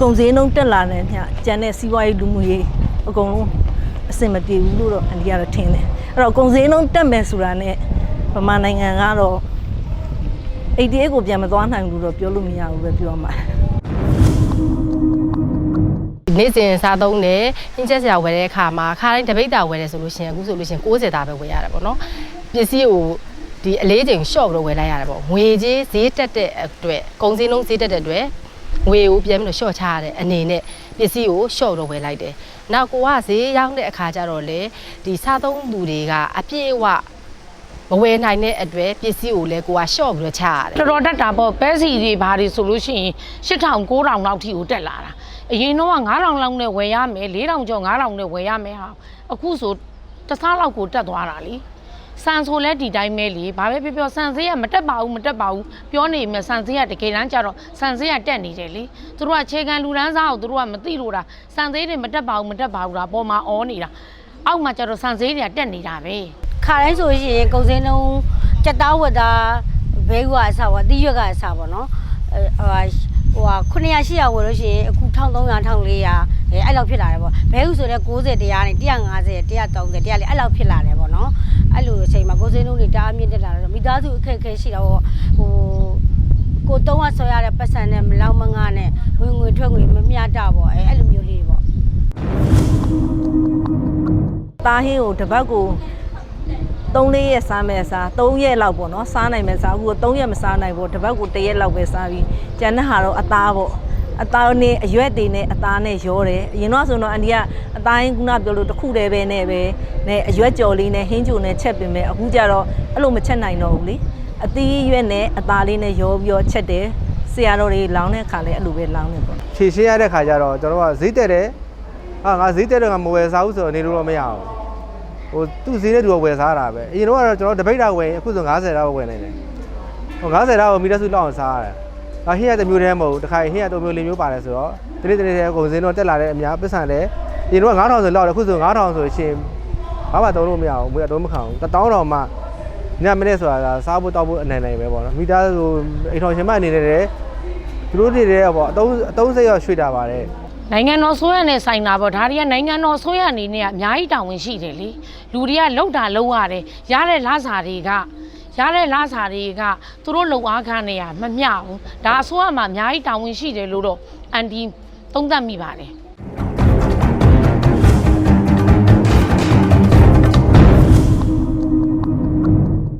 ကုန်စည်နှုန်းတက်လာတဲ့ညကျန်တဲ့စီးပွားရေးလူမှုရေးအကုန်လုံးအဆင်မပြေဘူးလို့တော့အန်ဒီကတော့ထင်တယ်အဲ့တော့ကုန်စည်နှုန်းတက်မယ်ဆိုတာနဲ့ဗမာနိုင်ငံကတော့88ကိုပြန်မသွားနိုင်ဘူးလို့ပြောလို့မရဘူးပဲပြောမှာနေ့စဉ်စားသုံးတယ်ဟင်းချက်စရာဝယ်တဲ့အခါမှာခါတိုင်းတပိတ်တာဝယ်တယ်ဆိုလို့ရှိရင်အခုဆိုလို့ရှိရင်60တာပဲဝယ်ရတယ်ပေါ့နော်ပစ္စည်းကိုဒီအလေးချိန် short လို့ဝယ်လိုက်ရတယ်ပေါ့ငွေကြီးဈေးတက်တဲ့အတွက်ကုန်စည်နှုန်းဈေးတက်တဲ့အတွက် ငွေကိုပြန်ပြီးတော့ short ချရတဲ့အနေနဲ့ပစ္စည်းကို short လို့ဝယ်လိုက်တယ်နောက်ကိုကဈေးရောက်တဲ့အခါကျတော့လေဒီစားသုံးသူတွေကအပြည့်အဝမဝယ်နိုင်တဲ့အတွက်ပစ္စည်းကိုလည်းကိုက short ပြီးတော့ချရတယ်တော်တော်တက်တာပေါ့ပဲစီတွေဘာတွေဆိုလို့ရှိရင်8000 9000လောက်ထိကိုတက်လာတာအရင်တော့9000လောက်နဲ့ဝယ်ရမယ်4000ကျော်9000နဲ့ဝယ်ရမယ်ဟာအခုဆိုတစ်စားလောက်ကိုတက်သွားတာလी ဆန်ဆိုလဲဒီတိုင်းပဲလေဘာပဲပြောပြောဆန်ဈေးကမတက်ပါဘူးမတက်ပါဘူးပြောနေမြဆန်ဈေးကတကယ်တမ်းကျတော့ဆန်ဈေးကတက်နေတယ်လေသူတို့ကခြေခံလူတန်းစားကိုသူတို့ကမသိလို့တာဆန်ဈေးတွေမတက်ပါဘူးမတက်ပါဘူးဒါပေါ်မှာအောနေတာအောက်မှာကျတော့ဆန်ဈေးတွေကတက်နေတာပဲခါတိုင်းဆိုရင်ကုန်စည်နှုန်းကြက်သားဝက်သားဘဲကွာအစားပေါ့အသီးရွက်ကအစားပေါ့နော်အဲဟိုဟာဟို900 800ဝယ်လို့ရှိရင်အခု1300 1400အဲအဲ့လောက်ဖြစ်လာတယ်ပေါ့ဘဲဥဆိုတော့90တရားနဲ့150 130တရားလေအဲ့လောက်ဖြစ်လာတယ်ပေါ့နော် အဲ့လိုအချိန်မှာကုန်စည်နှုန်းတွေတအားမြင့်တက်လာတော့မိသားစုအခက်အခဲရှိတော့ဟိုကိုတုံးကဆော်ရတဲ့ပတ်စံနဲ့မလောက်မငါနဲ့ဝင်ငွေထွက်ငွေမမျှတပေါ့အဲအဲ့လိုမျိုးလေးတွေပေါ့တာဟင်းကိုတစ်ပတ်ကို3-4ရက်စားမယ်စား3ရက်လောက်ပေါ့နော်စားနိုင်မယ်စားအခု3ရက်မစားနိုင်ဘူးတစ်ပတ်ကို1ရက်လောက်ပဲစားပြီးကျန်တဲ့ဟာတော့အသားပေါ့ အသားနဲ့အရွက်တွေနဲ့အသားနဲ့ရောတယ်အရင်တော့ဆိုတော့အန်ဒီကအသားရင်းခုနပြောလို့တစ်ခုတည်းပဲနဲ့ပဲနဲ့အရွက်ကြော်လေးနဲ့ဟင်းကြိုနဲ့ချက်ပင်မဲ့အခုကျတော့အဲ့လိုမချက်နိုင်တော့ဘူးလေအသီးရွက်နဲ့အသားလေးနဲ့ရောပြီးတော့ချက်တယ်ဆရာတော်တွေလောင်းတဲ့အခါလည်းအဲ့လိုပဲလောင်းနေပေါ့ဖြည့်ရှင်းရတဲ့ခါကျတော့ကျွန်တော်ကဈေးတက်တယ်ဟာငါဈေးတက်တော့ငါမဝယ်စားဘူးဆိုတော့နေလို့တော့မရအောင်ဟိုသူ့ဈေးနဲ့သူကဝယ်စားတာပဲအရင်တော့ကတော့ကျွန်တော်တပိတ်တာဝယ်ရင်အခုဆို90တာဝယ်နိုင်တယ်ဟို90တာကိုမိသားစုလောက်အောင်စားရတယ် ဒါဟင်းရတဲ့မျိုးတည်းမဟုတ်ဘူးတစ်ခါဟင်းရတော့မျိုးလေးမျိုးပါတယ်ဆိုတော့ဒီနေ့တနေ့တည်းကုန်စင်းတော့တက်လာတဲ့အများပစ္စံလည်းအရင်တော့9000ဆိုလောက်တယ်အခုဆို9000ဆိုရှင်ဘာမှတုံးလို့မရဘူးမွေးတော့မခံဘူး1000တောင်မှညမနေ့ဆိုတာစားဖို့တောက်ဖို့အနိုင်နိုင်ပဲပေါ့နော်မိသားစုအိမ်ထောင်ရှင်မအနေနဲ့လည်းသူတို့တွေလည်းပေါ့အတုံးအတုံးစိတ်ရောရွှေ့တာပါတယ်နိုင်ငံတော်ဆိုရနဲ့ဆိုင်တာပေါ့ဒါတွေကနိုင်ငံတော်ဆိုရအနေနဲ့ကအများကြီးတာဝန်ရှိတယ်လေလူတွေကလှုပ်တာလှုပ်ရတယ်ရတဲ့လစာတွေက ရတဲ့လစာတွေကသူတို့လုံအားခံနေရမမျှဘူးဒါအစိုးရမှာအများကြီးတာဝန်ရှိတယ်လို့တော့အန်တီသုံးသပ်မိပါတယ်